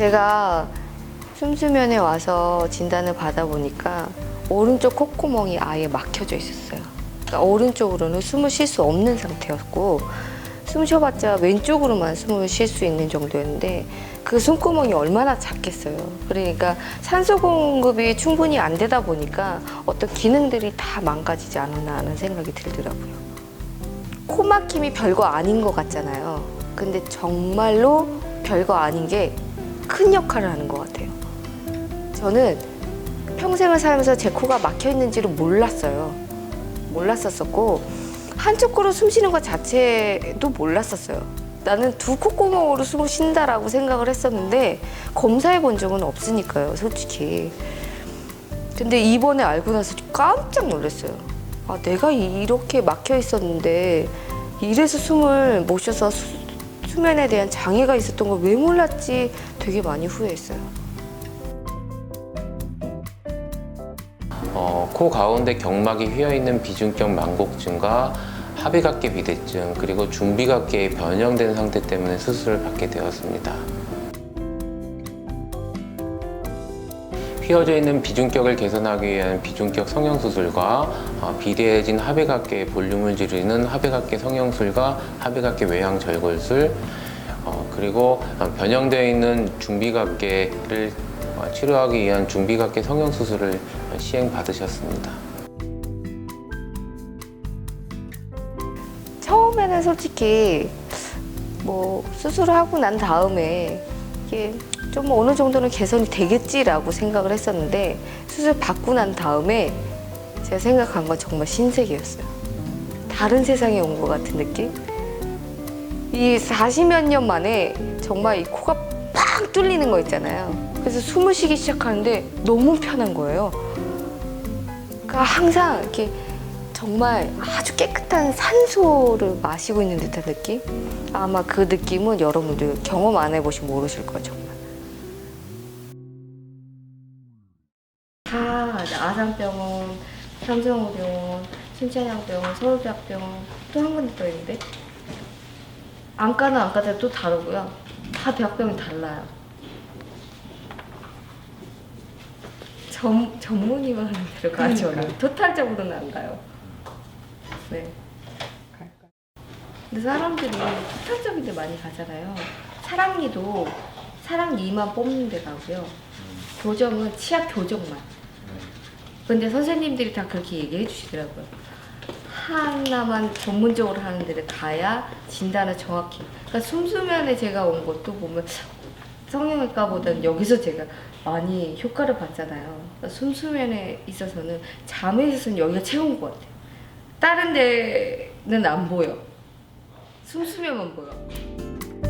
제가 숨수면에 와서 진단을 받아보니까 오른쪽 콧구멍이 아예 막혀져 있었어요. 그러니까 오른쪽으로는 숨을 쉴 수 없는 상태였고 숨 쉬어봤자 왼쪽으로만 숨을 쉴 수 있는 정도였는데 그 숨구멍이 얼마나 작겠어요. 그러니까 산소 공급이 충분히 안 되다 보니까 어떤 기능들이 다 망가지지 않았나 하는 생각이 들더라고요. 코 막힘이 별거 아닌 것 같잖아요. 근데 정말로 별거 아닌 게 큰 역할을 하는 것 같아요. 저는 평생을 살면서 제 코가 막혀 있는지를 몰랐어요. 몰랐었었고 한쪽 코로 숨 쉬는 것 자체도 몰랐었어요. 나는 두 콧구멍으로 숨을 쉰다라고 생각을 했었는데 검사해 본 적은 없으니까요, 솔직히. 근데 이번에 알고 나서 깜짝 놀랐어요. 아, 내가 이렇게 막혀 있었는데 이래서 숨을 못 쉬어서 수, 수면에 대한 장애가 있었던 걸 왜 몰랐지 되게 많이 후회했어요. 어, 코 가운데 경막이 휘어 있는 비중격 망곡증과 합의각계 비대증 그리고 중비각계에 변형된 상태 때문에 수술을 받게 되었습니다. 휘어져 있는 비중격을 개선하기 위한 비중격 성형수술과 어, 비대해진 합의각계의 볼륨을 줄이는 합의각계 성형술과 합의각계 외양 절골술 어, 그리고 어, 변형되어 있는 중비각계를 어, 치료하기 위한 중비각계 성형수술을 시행 받으셨습니다. 처음에는 솔직히 뭐 수술을 하고 난 다음에 이게 좀 어느 정도는 개선이 되겠지라고 생각을 했었는데 수술 받고 난 다음에 제가 생각한 건 정말 신세계였어요. 다른 세상에 온 것 같은 느낌? 이 40몇 년 만에 정말 이 코가 팍 뚫리는 거 있잖아요. 그래서 숨을 쉬기 시작하는데 너무 편한 거예요. 그러니까 항상 이렇게 정말 아주 깨끗한 산소를 마시고 있는 듯한 느낌? 아마 그 느낌은 여러분들 경험 안 해보시면 모르실 거예 요, 정말. 다 아산병원, 삼성의료원, 신천향병원, 서울대학병원 또 한 군데 더 있는데 안과는 안과대로 또 다르고요. 다 대학병이 달라요. 전, 전문의만 하는 데로 가죠. 그러니까요. 토탈적으로는 안 가요. 네. 근데 사람들이 토탈적인 데 많이 가잖아요. 사랑니도 사랑니만 뽑는 데 가고요. 교정은 치아 교정만. 근데 선생님들이 다 그렇게 얘기해 주시더라고요. 하나만 전문적으로 하는 데를 가야 진단을 정확히. 그러니까 숨수면에 제가 온 것도 보면 성형외과보다는 여기서 제가 많이 효과를 봤잖아요. 그러니까 숨수면에 있어서는 잠에 있어서는 여기가 최고인 것 같아요. 다른 데는 안 보여. 숨수면만 보여.